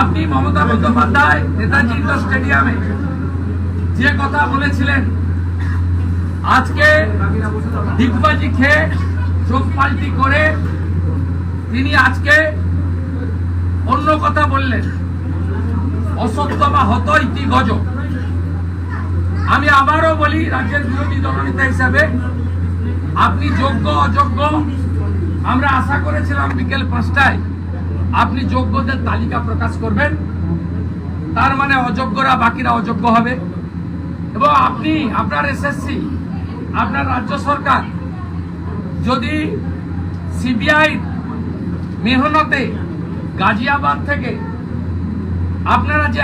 আপনি মমতা বন্দ্যোপাধ্যায়, নেতাজি ইন্ডোর স্টেডিয়ামে যে কথা বলেছিলেন, আজকে ডিগবাজি খেয়ে চোখ পাল্টি করে তিনি আজকে অন্য কথা বললেন। অসত্য বা হত ইতি গজ? আমি আবারও বলি, রাজ্যের বিরোধী দলনেতা হিসাবে, আপনি যোগ্য, অযোগ্য, আমরা আশা করেছিলাম বিকেল পাঁচটায় আপনি যোগ্যদের তালিকা প্রকাশ করবেন। তার মানে অযোগ্যরা বাকিরা অযোগ্য হবে। এবং আপনি, আপনার এসএসসি আপনার রাজ্য সরকার যদি সিবিআই মেহনতে গাজিয়াবাদ থেকে আপনারা যে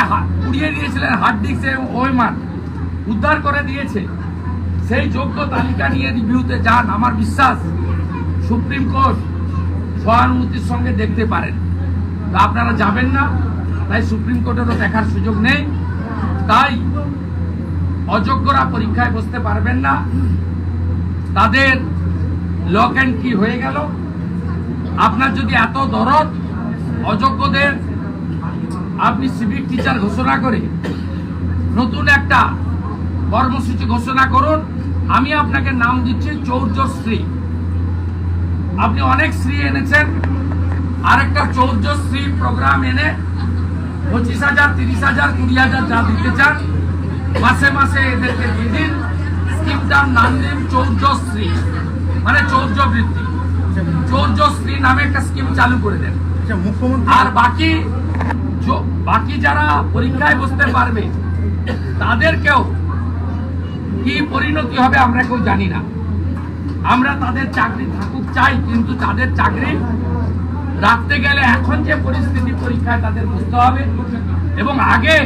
উড়িয়ে দিয়েছিলেন হার্ড এবং ওয়েমার উদ্ধার করে দিয়েছে, সেই যোগ্য তালিকা নিয়ে রিভিউতে যান। আমার বিশ্বাস, সুপ্রিম কোর্ট সহানুভূতির সঙ্গে দেখতে পারেন। আপনারা যাবেন না, তাই সুপ্রিম কোর্টেরও দেখার সুযোগ নেই। তাই অযোগ্যরা পরীক্ষায় বসতে পারবেন না। তাদের লক অ্যান্ড কি হয়ে গেল। আপনার যদি এত দরদ, অযোগ্যদের আপনি সিভিক টিচার ঘোষণা করে নতুন একটা কর্মসূচি ঘোষণা করুন। আমি আপনাকে নাম দিচ্ছি চৌর্যশ্রী। আপনি অনেক শ্রী এনেছেন। আরেকটা চৌর্যশ্রী প্রোগ্রাম এনে পঁচিশ হাজার তিরিশ হাজার কুড়ি হাজার যা দিতে চান মাসে মাসে এদেরকে দিয়ে দিন। স্কিমটার নাম দিন চৌর্যশ্রী মানে চৌর্যবৃত্তি চৌর্যশ্রী নামে একটা স্কিম চালু করে দেন। আচ্ছা আর বাকি বাকি যারা পরীক্ষায় বসতে পারবে তাদেরকেও কি পরিণতি হবে আমরা কেউ জানি না। আমরা তাদের চাকরি থাকুক চাই কিন্তু তাদের চাকরি রাখতে গেলে এখন যে পরিস্থিতি পরীক্ষায় তাদের বুঝতে হবে। এবং আগে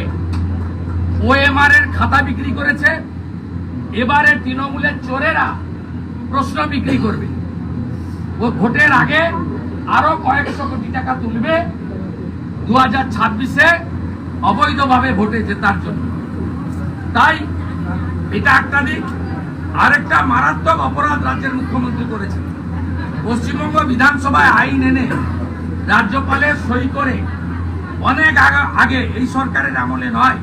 ওএমআর এর খাতা বিক্রি করেছে। এবারে তৃণমূলের চোরেরা প্রশ্ন বিক্রি করবে। ও ভোটের আগে আরও কয়েকশো কোটি টাকা তুলবে দু হাজার ছাব্বিশে অবৈধভাবে ভোটে জেতার জন্য। তাই এটা একটা দিক। আরেকটা মারাত্মক অপরাধ রাজ্যের মুখ্যমন্ত্রী করেছেন। পশ্চিমবঙ্গ বিধানসভায় আইন এনে রাজ্যপালের সই করে অনেক আগা- এই সরকারের আমলে নয়,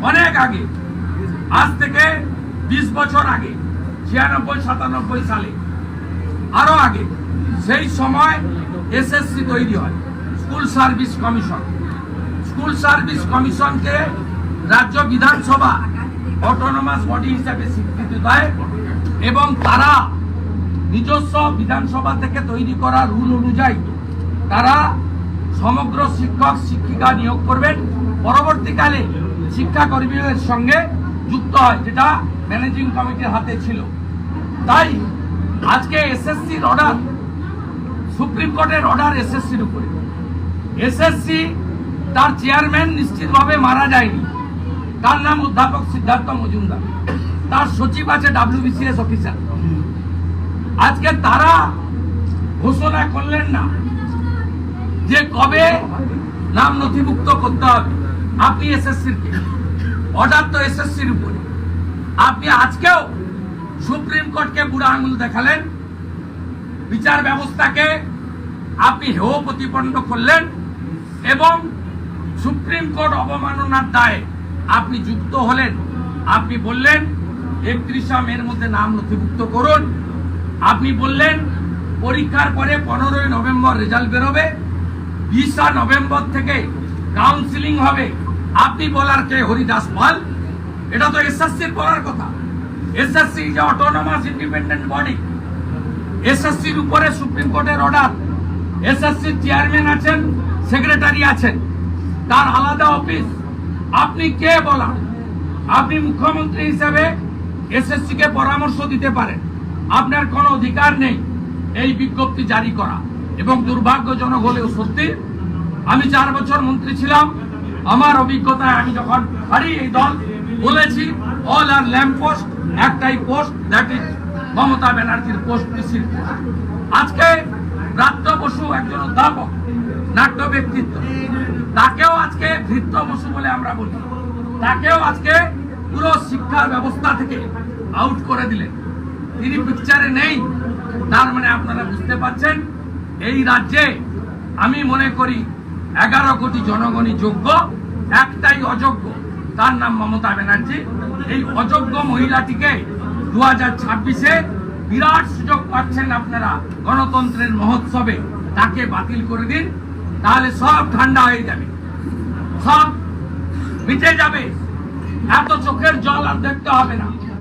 অনেক আগে। আজ থেকে বিশ বছর আগে, ছিয়ানব্বই, সাতানব্বই সালে, আরও আগে, সেই সময় এসএসসি তৈরি হয়, school service commission. School service কমিশনকে রাজ্য বিধানসভা অটোনমাস বডি হিসাবে স্বীকৃতি দেয় এবং তারা নিজস্ব বিধানসভা থেকে তৈরি করা রুল অনুযায়ী তারা সমগ্র শিক্ষক, শিক্ষিকা নিয়োগ করবেন। পরবর্তীকালে শিক্ষাকর্মীদের সঙ্গে যুক্ত হয়, যেটা ম্যানেজিং কমিটির হাতে ছিল। তাই আজকে এসএসসির অর্ডার সুপ্রিম কোর্টের অর্ডার এসএসসির উপরে। এসএসসি তার চেয়ারম্যান নিশ্চিতভাবে মারা যায়নি। তার নাম অধ্যাপক সিদ্ধার্থ মজুমদার। তার সচিব আছে ডাব্লিউবিসিএস অফিসার আজকে তারা ঘোষণা করলেন না। যে কবে নাম নথিভুক্ত করতে হবে? আপনি এসএসসির অর্ডার তো এসএসসির উপরে। আপনি আজকেও সুপ্রিম কোর্টকে বুড়া আঙুল দেখালেন। বিচার ব্যবস্থাকে আপনি হেয় প্রতিপন্ন করলেন এবং সুপ্রিম কোর্ট অবমাননার দায়ে আপনি যুক্ত হলেন। আপনি বললেন, একত্রিশা মের মধ্যে নাম নথিভুক্ত করুন। আপনি বললেন, পরীক্ষার পরে পনেরোই নভেম্বর রেজাল্ট বেরোবে। বিশা নভেম্বর থেকে কাউন্সিলিং হবে। আপনি বলার কে? হরিদাস পাল। এটা তো এসএসসির বলার কথা। এসএসসি যে অটোনমাস ইন্ডিপেন্ডেন্ট বডি এসএসসির উপরে সুপ্রিম কোর্টের অর্ডার এসএসসির চেয়ারম্যান আছেন সেক্রেটারি আছেন। তার আলাদা অফিস আপনি কে বলা আপনি মুখ্যমন্ত্রী হিসেবে এসএসসি কে পরামর্শ দিতে পারেন। আপনার কোনো অধিকার নেই। এই বিজ্ঞপ্তি জারি করা। এবং দুর্ভাগ্যজনক হলেও সত্যি, আমি চার বছর মন্ত্রী ছিলাম। আমার অভিজ্ঞতায় আমি যখন হারি এই দল বলেছি অল আর ল্যাম্প পোস্ট একটাই পোস্ট দ্যাট ইজ মমতা ব্যানার্জির পোস্ট পিসির আজকে ব্রাত্য বসু একজন অধ্যাপক, নাট্য ব্যক্তিত্ব। তাকেও আজকে ভৃত্য বসু বলে আমরা বলি। তাকেও আজকে পুরো শিক্ষার ব্যবস্থা থেকে আউট করে দিলেন। তিনি পিকচারে নেই, তার মানে আপনারা বুঝতে পারছেন এই রাজ্যে আমি মনে করি এগারো কোটি জনগণই যোগ্য, একটাই অযোগ্য, তার নাম মমতা ব্যানার্জি। এই অযোগ্য মহিলাটিকে দু হাজার ছাব্বিশে বিরাট সুযোগ পাচ্ছেন আপনারা গণতন্ত্রের মহোৎসবে, তাকে বাতিল করে দিন, তাহলে সব ঠান্ডা হয়ে যাবে। সব মিটে যাবে। এত চোখের জল আর দেখতে হবে না।